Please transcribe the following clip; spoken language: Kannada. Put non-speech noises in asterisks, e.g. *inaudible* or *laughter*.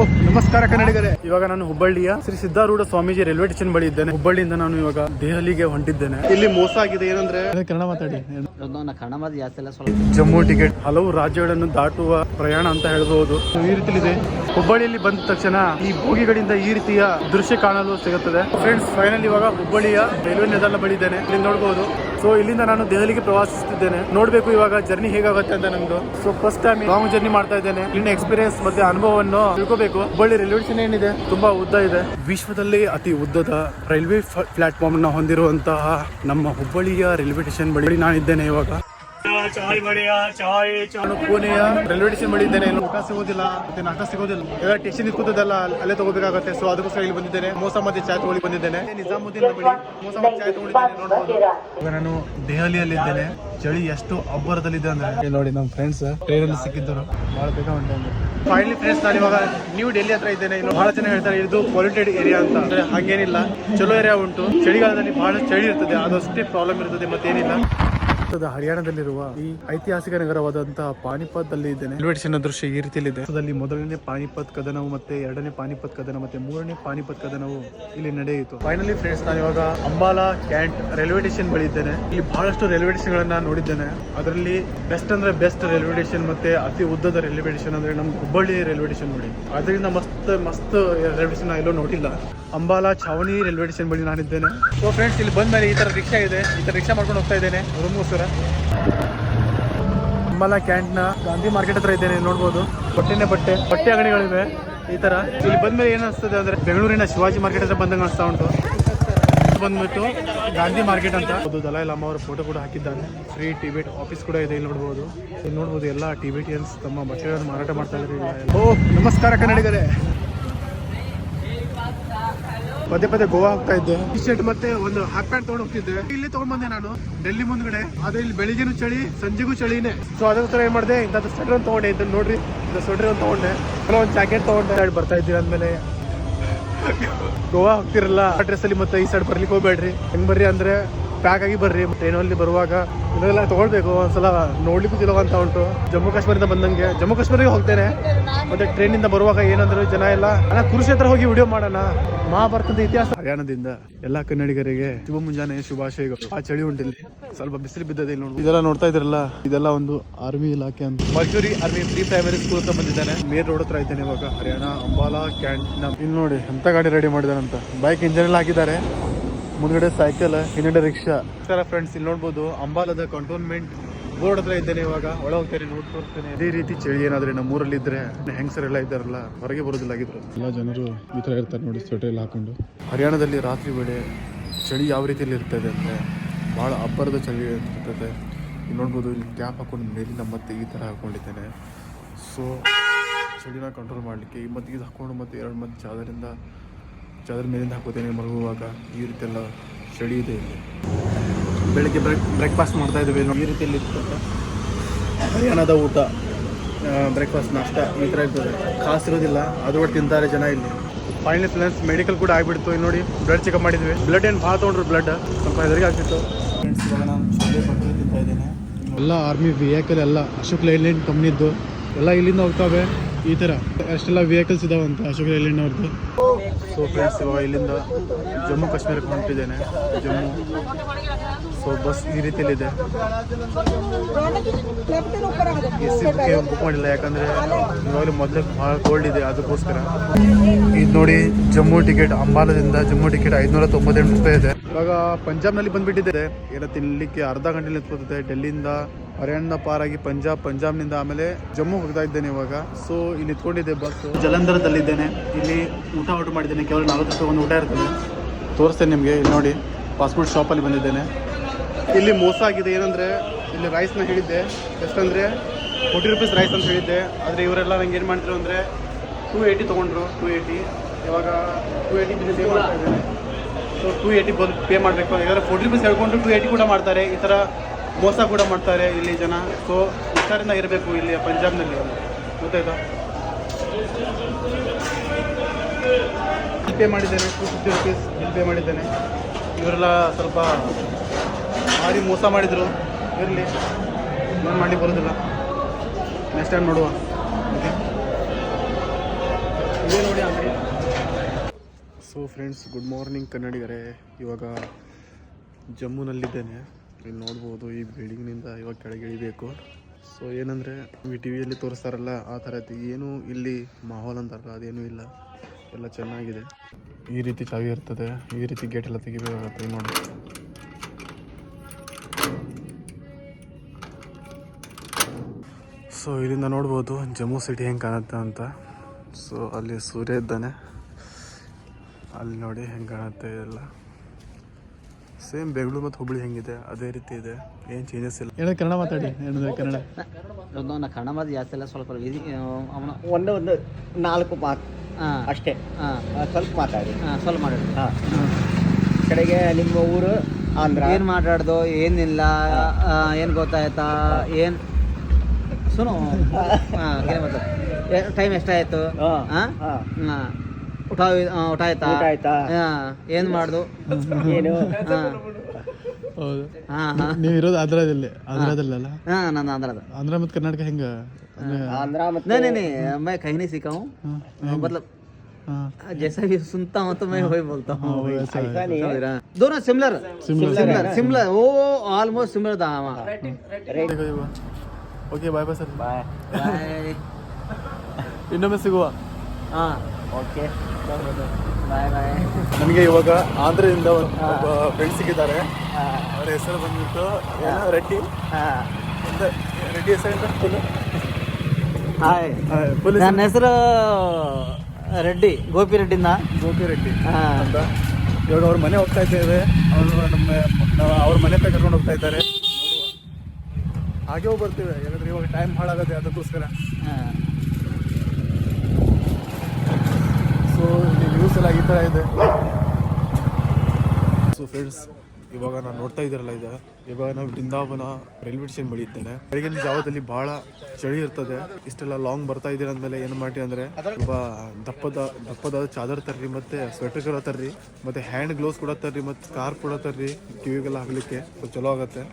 ನಮಸ್ಕಾರ ಕನ್ನಡಿಗರೇ. ಇವಾಗ ನಾನು ಹುಬ್ಬಳ್ಳಿಯ ಶ್ರೀ ಸಿದ್ಧಾರೂಢ ಸ್ವಾಮೀಜಿ ರೈಲ್ವೆ ಸ್ಟೇಷನ್ ಬಳಿ ಇದ್ದೇನೆ. ಹುಬ್ಬಳ್ಳಿಯಿಂದ ನಾನು ಇವಾಗ ದೆಹಲಿಗೆ ಹೊಂಟಿದ್ದೇನೆ. ಇಲ್ಲಿ ಮೋಸ ಆಗಿದೆ ಏನಂದ್ರೆ ಕನ್ನಡ ಮಾತಾಡಿ. ನಾ ಕನ್ನಡ ಮಾತು ಜಾಸ್ತಿ ಸ್ವಲ್ಪ ಜಮ್ಮು ಟಿಕೆಟ್. ಹಲವು ರಾಜ್ಯಗಳನ್ನು ದಾಟುವ ಪ್ರಯಾಣ ಅಂತ ಹೇಳಬಹುದು ಈ ರೀತಿಲಿದೆ. ಹುಬ್ಬಳ್ಳಿಯಲ್ಲಿ ಬಂದ ತಕ್ಷಣ ಈ ಬೋಗಿಗಳಿಂದ ಈ ರೀತಿಯ ದೃಶ್ಯ ಕಾಣಲು ಸಿಗುತ್ತದೆ. ಫ್ರೆಂಡ್ಸ್ ಫೈನಲ್ ಇವಾಗ ಹುಬ್ಬಳ್ಳಿಯ ರೈಲ್ವೆ ನಿಲ್ದಾಣ ಬಳಿ ಇದ್ದೇನೆ. ಇಲ್ಲಿ ನೋಡಬಹುದು ಸೊ ಇಲ್ಲಿಂದ ನಾನು ದೆಹಲಿಗೆ ಪ್ರವಾಸಿಸುತ್ತಿದ್ದೇನೆ ನೋಡ್ಬೇಕು ಇವಾಗ ಜರ್ನಿ ಹೇಗಾಗುತ್ತೆ ಅಂತ ನಮ್ದು. So first time long journey ಮಾಡ್ತಾ ಇದ್ದೇನೆ. ಇಲ್ಲಿನ ಎಕ್ಸ್ಪೀರಿಯನ್ಸ್ ಮತ್ತೆ ಅನುಭವವನ್ನು ತಿಳ್ಕೋಬೇಕು. ಹುಬ್ಬಳ್ಳಿ ರೈಲ್ವೆ ಸ್ಟೇಷನ್ ಏನಿದೆ? ತುಂಬಾ ಉದ್ದ ಇದೆ. ವಿಶ್ವದಲ್ಲಿ ಅತಿ ಉದ್ದದ ರೈಲ್ವೆ ಪ್ಲಾಟ್ಫಾರ್ಮ್ನ ಹೊಂದಿರುವಂತಹ ನಮ್ಮ ಹುಬ್ಬಳ್ಳಿಯ ರೈಲ್ವೆ ಸ್ಟೇಷನ್ ಬಳಿ ನಾನಿದ್ದೇನೆ ಇವಾಗ. ಪುಣೆಯ ರೈಲ್ವೆ ಸ್ಟೇಷನ್ ಬಳಿ ಇದ್ದೇನೆ ಊಟ ಸಿಗೋದಿಲ್ಲ ಮತ್ತೆ ನಾಟ ಸಿಗೋದಿಲ್ಲ ಎಲ್ಲ ಟೇಷನ್ ಕೂತದಲ್ಲ ಅಲ್ಲೇ ತಗೋಬೇಕಾಗುತ್ತೆ ಸೊ ಅದಕ್ಕೋಸ್ಕರ ಇಲ್ಲಿ ಬಂದಿದ್ದೇನೆ ಮೋಸ ಮತ್ತೆ ಚಾಯ್ ತಗೊಳ್ಳಿ ಬಂದಿದ್ದೇನೆ ನಿಜಾಮುದ್ದೀನ್ ನಾನು ದೆಹಲಿಯಲ್ಲಿ ಇದ್ದೇನೆ ಚಳಿ ಎಷ್ಟು ಅಬ್ಬರದಲ್ಲಿದೆ ಅಂದ್ರೆ ನೋಡಿ ನಮ್ಮ ಫ್ರೆಂಡ್ಸ್ ಟ್ರೈನ್ ಅಲ್ಲಿ ಸಿಕ್ಕಿದ್ದರು ಬಹಳ ಬೇಗ ಹೊಂಟೆ ಫೈನಲಿ ಫ್ರೆಂಡ್ಸ್ ನಾನು ಇವಾಗ ನ್ಯೂ ಡೆಲ್ಲಿ ಹತ್ರ ಇದ್ದೇನೆ ಇನ್ನು ಬಹಳ ಜನ ಹೇಳ್ತಾರೆ ಇದು ಪೊಲ್ಯೂಟೆಡ್ ಏರಿಯಾ ಅಂತ ಅಂದ್ರೆ ಹಾಗೇನಿಲ್ಲ ಚಲೋ ಏರಿಯಾ ಉಂಟು ಚಳಿಗಾಲದಲ್ಲಿ ಬಹಳ ಚಳಿ ಇರ್ತದೆ ಅದಷ್ಟೇ ಪ್ರಾಬ್ಲಮ್ ಇರ್ತದೆ ಮತ್ತೇನಿಲ್ಲ ಭಾರತದ ಹರಿಯಾಣದಲ್ಲಿರುವ ಈ ಐತಿಹಾಸಿಕ ನಗರವಾದಂತಹ ಪಾನಿಪತ್ ಅಲ್ಲಿ ಇದ್ದೇನೆ. ರೈಲ್ವೆ ಸ್ಟೇಷನ್ ದೃಶ್ಯ ಈ ರೀತಿಯಲ್ಲಿದೆ. ಮೊದಲನೇ ಪಾನಿಪತ್ ಕದನವು ಮತ್ತೆ ಎರಡನೇ ಪಾನಿಪತ್ ಕದನ ಮತ್ತೆ ಮೂರನೇ ಪಾನಿಪತ್ ಕದನವು ಇಲ್ಲಿ ನಡೆಯಿತು. ಫೈನಲಿ ಫ್ರೆಂಡ್ಸ್ ನಾನು ಇವಾಗ ಅಂಬಾಲಾ ಕ್ಯಾಂಟ್ ರೈಲ್ವೆ ಸ್ಟೇಷನ್ ಬಳಿ ಇದ್ದೇನೆ. ಇಲ್ಲಿ ಬಹಳಷ್ಟು ರೈಲ್ವೆ ಸ್ಟೇಷನ್ ಗಳನ್ನ ನೋಡಿದ್ದೇನೆ. ಅದರಲ್ಲಿ ಬೆಸ್ಟ್ ಅಂದ್ರೆ ಬೆಸ್ಟ್ ರೈಲ್ವೆ ಸ್ಟೇಷನ್ ಮತ್ತೆ ಅತಿ ಉದ್ದದ ರೈಲ್ವೆ ಸ್ಟೇಷನ್ ಅಂದ್ರೆ ನಮ್ಮ ಹುಬ್ಬಳ್ಳಿ ರೈಲ್ವೆ ಸ್ಟೇಷನ್ ನೋಡಿ. ಅದರಿಂದ ಮಸ್ತ್ ಮಸ್ತ್ ರೈಲ್ವೆ ಸ್ಟೇಷನ್ ಎಲ್ಲೋ ನೋಡಿಲ್ಲ. ಅಂಬಾಲಾ ಛಾವಣಿ ರೈಲ್ವೆ ಸ್ಟೇಷನ್ ಬಳಿ ನಾನಿದ್ದೇನೆ. ಸೊ ಫ್ರೆಂಡ್ಸ್ ಇಲ್ಲಿ ಬಂದ್ಮೇಲೆ ಈ ತರ ರಿಕ್ಷಾ ಇದೆ. ಈ ತರ ರಿಕ್ಷಾ ಮಾಡ್ಕೊಂಡು ಹೋಗ್ತಾ ಇದ್ದೇನೆ. ರೂಮ್ಗೋಸ್ಕರ ಅಂಬಾಲಾ ಕ್ಯಾಂಟ್ನ, ಗಾಂಧಿ ಮಾರ್ಕೆಟ್ ಹತ್ರ ಇದ್ದೇನೆ ನೋಡ್ಬೋದು. ಬಟ್ಟೆನೆ ಬಟ್ಟೆ ಬಟ್ಟೆ ಅಂಗಡಿಗಳಿವೆ, ಈ ತರ. ಇಲ್ಲಿ ಬಂದ್ಮೇಲೆ ಏನ್ ಅನಿಸ್ತದೆ ಅಂದ್ರೆ ಬೆಂಗಳೂರಿನ ಶಿವಾಜಿ ಮಾರ್ಕೆಟ್ ಹತ್ರ ಬಂದಂಗೆ ಅನಿಸ್ತಾ ಉಂಟು. ಬಂದ್ಬಿಟ್ಟು ಗಾಂಧಿ ಮಾರ್ಕೆಟ್ ಅಂತ. ಅದು ದಲೈ ಲಾಮ ಅವರ ಫೋಟೋ ಕೂಡ ಹಾಕಿದ್ದಾರೆ ಫ್ರೀ ಟಿಬೇಟ್ ಆಫೀಸ್ ಕೂಡ ಇದೆ, ಇಲ್ಲಿ ನೋಡ್ಬೋದು. ಇಲ್ಲಿ ನೋಡ್ಬೋದು ಎಲ್ಲ ಟಿಬೇಟಿಯನ್ಸ್ ತಮ್ಮ ಬಟ್ಟೆಗಳನ್ನು ಮಾರಾಟ ಮಾಡ್ತಾ ಇದ್ದಾರೆ. ಓ, ನಮಸ್ಕಾರ ಕನ್ನಡಿಗರೇ. ಪದೇ ಪದೇ ಗೋವಾ ಹೋಗ್ತಾ ಇದ್ದೆ. ಟಿ ಶರ್ಟ್ ಮತ್ತೆ ಒಂದು ಹಾಫ್ ಪ್ಯಾಂಟ್ ತಗೊಂಡು ಹೋಗ್ತಿದ್ದೆ. ಇಲ್ಲಿ ತಗೊಂಡ್ ಬಂದೆ ನಾನು ಡೆಲ್ಲಿ ಮುಂದ್ಗಡೆ. ಆದ್ರೆ ಇಲ್ಲಿ ಬೆಳಿಗ್ಗೆನೂ ಚಳಿ, ಸಂಜೆಗೂ ಚಳಿನೇ. ಸೊ ಅದಕ್ಕೋಸ್ಕರ ಏನ್ ಮಾಡಿದೆ ಇಂಥ ಸ್ವೆಟರ್ ಒಂದು ತಗೊಂಡೆ. ಇದನ್ನ ನೋಡ್ರಿ ಇಂಥ ಸ್ವೆಟರ್ ಒಂದು ತಗೊಂಡೆ. ಒಂದು ಜಾಕೆಟ್ ತಗೊಂಡೆ. ಬರ್ತಾ ಇದ್ದೀರಿ ಅಂದ್ಮೇಲೆ. ಗೋವಾ ಹೋಗ್ತಿರಲ್ಲ, ಆ ಡ್ರೆಸ್ ಅಲ್ಲಿ ಮತ್ತೆ ಈ ಸೈಡ್ ಬರ್ಲಿಕ್ಕೆ ಹೋಗ್ಬೇಡ್ರಿ. ಹೆಂಗ್ ಬರ್ರಿ ಅಂದ್ರೆ ಪ್ಯಾಕ್ ಆಗಿ ಬರ್ರಿ. ಟ್ರೈನಲ್ಲಿ ಬರುವಾಗ ಇದೆಲ್ಲ ತಗೊಳ್ಬೇಕು. ಒಂದ್ಸಲ ನೋಡ್ಲಿಕ್ಕೂ ಅಂತ ಉಂಟು. ಜಮ್ಮು ಕಾಶ್ಮೀರದಿಂದ ಬಂದಂಗೆ ಜಮ್ಮು ಕಾಶ್ಮೀರಿಗೆ ಹೋಗ್ತೇನೆ. ಮತ್ತೆ ಟ್ರೈನಿಂದ ಬರುವಾಗ ಏನಂದ್ರು ಜನ ಎಲ್ಲ ಅಣ್ಣ ಕುರುಕ್ಷೇತ್ರ ಹೋಗಿ ವಿಡಿಯೋ ಮಾಡೋಣ. ಮಹಾಭಾರತದ ಇತಿಹಾಸ. ಹರಿಯಾಣದಿಂದ ಎಲ್ಲಾ ಕನ್ನಡಿಗರಿಗೆ ಶುಭ ಮುಂಜಾನೆ, ಶುಭಾಶಯಗಳು. ಆ ಚಳಿ ಉಂಟಿಲ್ಲ. ಸ್ವಲ್ಪ ಬಿಸಿಲು ಬಿದ್ದದೆ ಇಲ್ಲಿ ನೋಡಿ. ಇದೆಲ್ಲ ನೋಡ್ತಾ ಇದ್ರಲ್ಲ ಇದೆಲ್ಲ ಒಂದು ಆರ್ಮಿ ಇಲಾಖೆ ಅಂತ. ಮಜೂರಿ ಆರ್ಮಿ ಪ್ರೀ ಪ್ರೈಮರಿ ಸ್ಕೂಲ್ ಅಂತ ಬಂದಿದ್ದಾನೆ. ಮೇರ್ ರೋಡ್ ಹತ್ರ ಇದ್ದೇನೆ ಇವಾಗ. ಹರಿಯಾಣ ಅಂಬಾಲಾ ಕ್ಯಾಂಟ್ ಇಲ್ಲಿ ನೋಡಿ, ಎಂತ ಗಾಡಿ ರೆಡಿ ಮಾಡಿದಾರಂತ ಬೈಕ್ ಇಂಜಿನ್ ಎಲ್ಲ ಹಾಕಿದ್ದಾರೆ. ಮುಂದ್ಗಡೆ ಸೈಕಲ್ ಹಿಂದ್ಗಡೆ ರಿಕ್ಷಾ ಸರ ಫ್ರೆಂಡ್ಸ್ ಇಲ್ಲಿ ನೋಡ್ಬೋದು ಅಂಬಾಲದ ಕಂಟೋನ್ಮೆಂಟ್ ಬೋರ್ಡ್ ಹತ್ರ ಇದ್ದೇನೆ ಇವಾಗ. ಒಳ ಹೋಗ್ತೇನೆ ನೋಡ್ ತೋರಿಸ್ತೇನೆ. ಇದೇ ರೀತಿ ಚಳಿ ಏನಾದ್ರೆ ನಮ್ಮ ಊರಲ್ಲಿ ಇದ್ರೆ ಹೆಂಗಸರೆಲ್ಲ ಇದ್ದಾರಲ್ಲ ಹೊರಗೆ ಬರೋದಿಲ್ಲ ಆಗಿದ್ರು ಎಲ್ಲ ಜನರು ಈ ತರ ಇರ್ತಾರೆ ನೋಡಿ ಸ್ವೆಟರ್ ಎಲ್ಲ ಹಾಕೊಂಡು. ಹರಿಯಾಣದಲ್ಲಿ ರಾತ್ರಿ ವೇಳೆ ಚಳಿ ಯಾವ ರೀತಿಯಲ್ಲಿ ಇರ್ತದೆ ಅಂದ್ರೆ ಬಹಳ ಅಬ್ಬರದ ಚಳಿ ಇರ್ತದೆ. ಇಲ್ಲಿ ನೋಡ್ಬೋದು ಇಲ್ಲಿ ಕ್ಯಾಪ್ ಹಾಕೊಂಡು ಮೇಲಿನ ಮತ್ತೆ ಈ ತರ ಹಾಕೊಂಡಿದ್ದೇನೆ. ಸೊ ಚಳಿನ ಕಂಟ್ರೋಲ್ ಮಾಡಲಿಕ್ಕೆ ಮತ್ತೆ ಇದು ಹಾಕೊಂಡು ಮತ್ತೆ ಎರಡು ಮತ್ತೆ ಚಾದರಿಂದ ಚಾದರ ಮೇಲಿಂದ ಹಾಕೋತೇನೆ ಮಲಗುವಾಗ ಈ ರೀತಿ ಎಲ್ಲ ಸ್ಟಡಿ ಇದೆ ಇಲ್ಲಿ. ಬೆಳಿಗ್ಗೆ ಬ್ರೇಕ್ ಬ್ರೇಕ್ಫಾಸ್ಟ್ ಮಾಡ್ತಾ ಇದ್ದೇವೆ. ಈ ರೀತಿಯಲ್ಲಿ ಇಲ್ಲಿ ಹರಿಯಾಣದ ಊಟ ಬ್ರೇಕ್ಫಾಸ್ಟ್ ನಾಷ್ಟ ಈ ಥರ ಇರ್ತದೆ. ಖಾಸ್ ಇರೋದಿಲ್ಲ ಅದು ತಿಂತಾರೆ ಜನ ಇಲ್ಲಿ. ಫೈನಲ್ ಫ್ರೆಂಡ್ಸ್ ಮೆಡಿಕಲ್ ಕೂಡ ಆಗಿಬಿಡ್ತು. ಇಲ್ಲಿ ನೋಡಿ ಬ್ಲಡ್ ಚೆಕಪ್ ಮಾಡಿದ್ವಿ. ಬ್ಲಡ್ ಏನು ಭಾಳ ತೊಗೊಂಡ್ರು ಬ್ಲಡ್ ಸ್ವಲ್ಪ ಹೆದರಿಗೆ ಆಗ್ತಿತ್ತು. ಎಲ್ಲ ಆರ್ಮಿ ವೆಹಿಕಲ್ ಎಲ್ಲ, ಅಶೋಕ್ ಲೈಲ್ಯಾಂಡ್ ಕಂಪ್ನಿದ್ದು ಎಲ್ಲ ಇಲ್ಲಿಂದ ಹೋಗ್ತಾವೆ. ಈ ಥರ ಅಷ್ಟೆಲ್ಲ ವೆಹಿಕಲ್ಸ್ ಇದಾವಂತ ಅಶೋಕ್ ಲೈಲ್ಯಾಂಡ್ ಅವ್ರದ್ದು. ಸೊ ಫ್ರೆಂಡ್ಸ್ ಇವಾಗ ಇಲ್ಲಿಂದ ಜಮ್ಮು ಕಾಶ್ಮೀರಕ್ಕೆ ಹೊಂಟಿದ್ದೇನೆ. ಜಮ್ಮು. ಸೊ ಬಸ್ ಈ ರೀತಿಯಲ್ಲಿದೆ. ಎ ಸಿ ಬುಕ್ ಮಾಡಿಲ್ಲ ಯಾಕಂದ್ರೆ ಇವಾಗಲೂ ಮೊದಲೇ ಭಾಳ ಕೋಲ್ಡ್ ಇದೆ. ಅದಕ್ಕೋಸ್ಕರ. ಇದು ನೋಡಿ ಜಮ್ಮು ಟಿಕೆಟ್ ಅಂಬಾಲದಿಂದ ಜಮ್ಮು ಟಿಕೆಟ್ ಐದುನೂರ ತೊಂಬತ್ತೆಂಟು ರೂಪಾಯಿ ಇದೆ. ಇವಾಗ ಪಂಜಾಬ್ನಲ್ಲಿ ಬಂದ್ಬಿಟ್ಟಿದೆ. ಎಲ್ಲ ತಿನ್ಲಿಕ್ಕೆ ಅರ್ಧ ಗಂಟೆ ನಿಂತ್ಕೋತದೆ. ಡೆಲ್ಲಿಯಿಂದ ಹರಿಯಾಣ ಪಾರಾಗಿ ಪಂಜಾಬ್ ಪಂಜಾಬ್ನಿಂದ ಆಮೇಲೆ ಜಮ್ಮು ಹೋಗ್ತಾ ಇದ್ದೇನೆ ಇವಾಗ. ಸೊ ಇಲ್ಲಿ ನಿಂತ್ಕೊಂಡಿದ್ದೆ ಬಸ್ ಜಲಂಧರದಲ್ಲಿದ್ದೇನೆ. ಇಲ್ಲಿ ಊಟ ಆರ್ಡರ್ ಮಾಡಿದ್ದೇನೆ. ಕೇವಲ ನಲ್ವತ್ತು ರೂಪಾಯಿ ಒಂದು ಊಟ ಇರ್ತದೆ. ತೋರಿಸ್ತೇನೆ ನಿಮಗೆ. ಇಲ್ಲಿ ನೋಡಿ ಪಾಸ್ಪೋರ್ಟ್ ಶಾಪಲ್ಲಿ ಬಂದಿದ್ದೇನೆ. ಇಲ್ಲಿ ಮೋಸ ಆಗಿದೆ. ಏನಂದ್ರೆ ಇಲ್ಲಿ ರೈಸ್ನ ಹೇಳಿದ್ದೆ. ಎಷ್ಟಂದ್ರೆ ಫೋರ್ಟಿ ರುಪೀಸ್ ರೈಸ್ ಅಂತ ಹೇಳಿದ್ದೆ. ಆದರೆ ಇವರೆಲ್ಲ ನಂಗೆ ಏನು ಮಾಡಿದ್ರು ಅಂದರೆ ಟೂ ಏಯ್ಟಿ ತೊಗೊಂಡ್ರು ಟೂ ಏಯ್ಟಿ ಇವಾಗ ಟೂ ಏಯ್ಟಿ ಪೇ ಮಾಡ್ತಾ ಇದ್ದೇನೆ ಸೊ ಟೂ ಏಯ್ಟಿ ಬಂದು ಪೇ ಮಾಡಬೇಕು. ಯಾಕಂದರೆ ಫೋರ್ಟಿ ರುಪೀಸ್ ಹೇಳ್ಕೊಂಡು ಟೂ ಏಯ್ಟಿ ಕೂಡ ಮಾಡ್ತಾರೆ. ಈ ಥರ ಮೋಸ ಕೂಡ ಮಾಡ್ತಾರೆ ಇಲ್ಲಿ ಜನ. ಸೊ ಹುಷಾರಿಂದ ಇರಬೇಕು ಇಲ್ಲಿ ಪಂಜಾಬ್ನಲ್ಲಿ. ಗೊತ್ತಾಯ್ತಾ? ಬಿಲ್ ಪೇ ಮಾಡಿದ್ದೇನೆ two fifty rupees bill pay ಮಾಡಿದ್ದೇನೆ. ಇವರೆಲ್ಲ ಸ್ವಲ್ಪ ಭಾರಿ ಮೋಸ ಮಾಡಿದರು. ಇರಲಿ ಏನು ಮಾಡಿ ಬರೋದಿಲ್ಲ. ನೆಕ್ಸ್ಟ್ ಟೈಮ್ ನೋಡುವ. ಸೊ ಫ್ರೆಂಡ್ಸ್ ಗುಡ್ ಮಾರ್ನಿಂಗ್ ಕನ್ನಡಿಗರೇ. ಇವಾಗ ಜಮ್ಮುನಲ್ಲಿದ್ದೇನೆ. ಇಲ್ಲಿ ನೋಡ್ಬೋದು, ಈ ಬಿಲ್ಡಿಂಗ್ನಿಂದ ಇವಾಗ ಕೆಳಗೆ ಇಳಿಬೇಕು. ಸೊ ಏನಂದರೆ, ಈ ಟಿ ವಿಯಲ್ಲಿ ತೋರಿಸ್ತಾರಲ್ಲ, ಆ ಥರ ಏನು ಇಲ್ಲಿ ಮಾಹೋಲ್ ಅಂತಾರಲ್ಲ, ಅದೇನೂ ಇಲ್ಲ. ಎಲ್ಲ ಚೆನ್ನಾಗಿದೆ. ಈ ರೀತಿ ಚಾವಿ ಇರ್ತದೆ. ಈ ರೀತಿ ಗೇಟ್ ಎಲ್ಲ ತೆಗಿಬೇಕಾಗತ್ತೆ ನೋಡಿ. ಸೊ ಇಲ್ಲಿಂದ ನೋಡ್ಬೋದು ಜಮ್ಮು ಸಿಟಿ ಹೆಂಗೆ ಕಾಣುತ್ತೆ ಅಂತ. ಸೊ ಅಲ್ಲಿ ಸೂರ್ಯ ಇದ್ದಾನೆ. ಅಲ್ಲಿ ನೋಡಿ ಹೆಂಗೆ ಕಾಣುತ್ತೆ ಎಲ್ಲ. ಸೇಮ್ ಬೆಂಗಳೂರು ಮತ್ತು ಹುಬ್ಳಿ ಹೆಂಗಿದೆ? ಅದೇ ರೀತಿ ಇದೆ. ಏನು ಚೇಂಜಸ್ ಇಲ್ಲ. ಏನೋ ಕನ್ನಡ ಮಾತಾಡಿ. ಹೇಳಿದ್ರೆ ಕನ್ನಡ. ಒಂದು ನಾ ಕನ್ನಡ ಮಾತು ಜಾಸ್ತಿ ಇಲ್ಲ ಸ್ವಲ್ಪ ಅವನ ಒಂದು ಒಂದು ನಾಲ್ಕು ಮಾತು. ಹಾಂ. ಅಷ್ಟೇ. ಹಾಂ. ಆ, ಸ್ವಲ್ಪ ಮಾತಾಡಿ. ಹಾಂ ಸ್ವಲ್ಪ ಮಾಡಿ ಹಾಂ. ಕಡೆಗೆ ನಿಮ್ಮ ಊರು ಆಂಧ್ರ. ಏನು ಮಾತಾಡ್ದು? ಏನಿಲ್ಲ. ಏನು ಗೊತ್ತಾಯ್ತಾ? ಏನು ಮಾತಾಡ ಟೈಮ್ *laughs* ಎಷ್ಟಾಯಿತು ಹಾ. ಹಾಂ ಹಾ. ಹಾಂ ಊಟ ಆ, ಊಟ ಆಯ್ತಾ ಊಟ ಆಯ್ತಾ? ಹಾಂ ಏನು ಮಾಡ್ದು ಏನು ಹಾಂ ಹೌದು ಹಾಂ ಹಾಂ ನೀವು ಇರೋದು ಆಂಧ್ರದಲ್ಲಿ ಆಂಧ್ರದಲ್ಲಲ್ಲ ಹಾಂ ನನ್ನ ಆಂಧ್ರದ ಆಂಧ್ರ ಮತ್ತು ಕರ್ನಾಟಕ ಹೆಂಗೆ ಆಂಧ್ರ ಮತ್ತೆ नहीं नहीं नहीं मैं कहीं नहीं सीखा हूँ मतलब ಹಾಂ जैसा भी सुनता हूँ तो मैं वही बोलता हूँ ऐसा नहीं है। समझ रहा है? दोनों सिमिलर सिमिलर सिमिलर वो ऑलमोस्ट सिमिलर था वहाँ okay bye bye sir bye bye ಇನ್ನೊಮ್ಮೆ ಸಿಗುವ? ಹಾಂ. ಓಕೆ ಬಾಯ್ ಬಾಯ್ ನನಗೆ ಇವಾಗ ಆಂಧ್ರದಿಂದ ಒಬ್ಬ ಫ್ರೆಂಡ್ ಸಿಕ್ಕಿದ್ದಾರೆ. ಅವರ ಹೆಸರು ಬಂದ್ಬಿಟ್ಟು ಏನೋ ರೆಡ್ಡಿ. ರೆಡ್ಡಿ ಹೆಸರು ಫುಲ್ ಹಾಯ್ ಫುಲ್ ನನ್ನ ಹೆಸರು ರೆಡ್ಡಿ ಗೋಪಿ ರೆಡ್ಡಿಂದ ಗೋಪಿ ರೆಡ್ಡಿ. ಅಂತ ಇವಾಗ ಅವ್ರ ಮನೆ ಹೋಗ್ತಾ ಇದ್ದೇವೆ. ಅವರು ನಮ್ಮ ಅವ್ರ ಮನೆ ಕರ್ಕೊಂಡು ಹೋಗ್ತಾ ಇದ್ದಾರೆ. ಹಾಗೆ ಬರ್ತೀವಿ ಯಾಕಂದ್ರೆ ಇವಾಗ ಟೈಮ್ ಹಾಳಾಗತ್ತೆ ಅದಕ್ಕೋಸ್ಕರ. ಸೊ ಇಲ್ಲಿ ನ್ಯೂಸ್ ಎಲ್ಲ ಈ ಥರ ಇದೆ. ಸೊ ಫ್ರೆಂಡ್ಸ್ ಇವಾಗ ನಾನು ನೋಡ್ತಾ ಇದ್ದಾರಲ್ಲ ಇದು ಇವಾಗ ನಾವು ಬೃಂದಾವನ ರೈಲ್ವೆ ಸ್ಟೇಷನ್ ಬಳಿ ಇದ್ದೇನೆ ಬೆಳಗಿನ ಜಾವದಲ್ಲಿ ಬಹಳ ಚಳಿ ಇರ್ತದೆ. ಇಷ್ಟೆಲ್ಲ ಲಾಂಗ್ ಬರ್ತಾ ಇದ್ದೀರ ಅಂದಮೇಲೆ ಏನು ಮಾಡಿ ಅಂದ್ರೆ ತುಂಬ ದಪ್ಪದ ದಪ್ಪದ ಚಾದರ್ ತರ್ರಿ ಮತ್ತೆ ಸ್ವೆಟರ್ ಕೂಡ ತರ್ರಿ ಮತ್ತೆ ಹ್ಯಾಂಡ್ ಗ್ಲೌಸ್ ಕೂಡ ತರ್ರಿ ಮತ್ತೆ ಸ್ಕಾರ್ಫ್ ಕೂಡ ತರ್ರಿ ಕಿವಿಗೆಲ್ಲ ಹಾಕ್ಲಿಕ್ಕೆ. ಚಲೋ ಆಗತ್ತೆ.